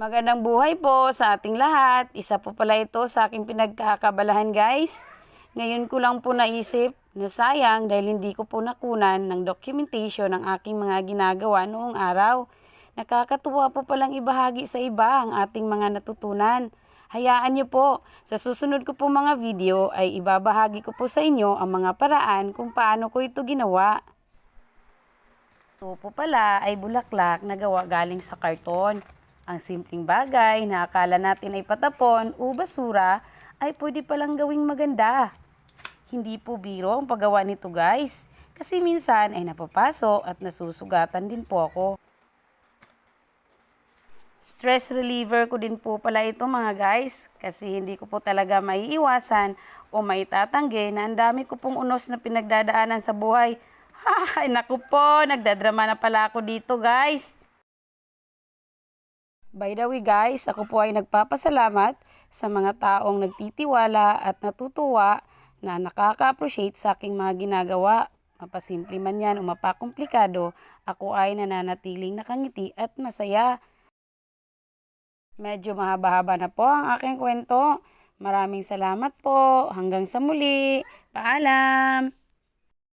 Magandang buhay po sa ating lahat. Isa po pala ito sa aking pinagkakabalahan guys. Ngayon ko lang po naisip na sayang dahil hindi ko po nakunan ng documentation ng aking mga ginagawa noong araw. Nakakatuwa po palang ibahagi sa iba ang ating mga natutunan. Hayaan niyo po, sa susunod ko po mga video ay ibabahagi ko po sa inyo ang mga paraan kung paano ko ito ginawa. Ito po pala ay bulaklak na gawa galing sa karton. Ang simpleng bagay na akala natin ay patapon o basura ay pwede palang gawing maganda. Hindi po biro ang paggawa nito guys. Kasi minsan ay napapasok at nasusugatan din po ako. Stress reliever ko din po pala ito mga guys. Kasi hindi ko po talaga maiiwasan o maitatanggi na ang dami ko pong unos na pinagdadaanan sa buhay. Ay, naku po, nagdadrama na pala ako dito guys. By the way guys, ako po ay nagpapasalamat sa mga taong nagtitiwala at natutuwa na nakaka-appreciate sa aking mga ginagawa. Mapasimple man yan o mapakomplikado, ako ay nananatiling nakangiti at masaya. Medyo mahaba-haba na po ang aking kwento. Maraming salamat po. Hanggang sa muli. Paalam!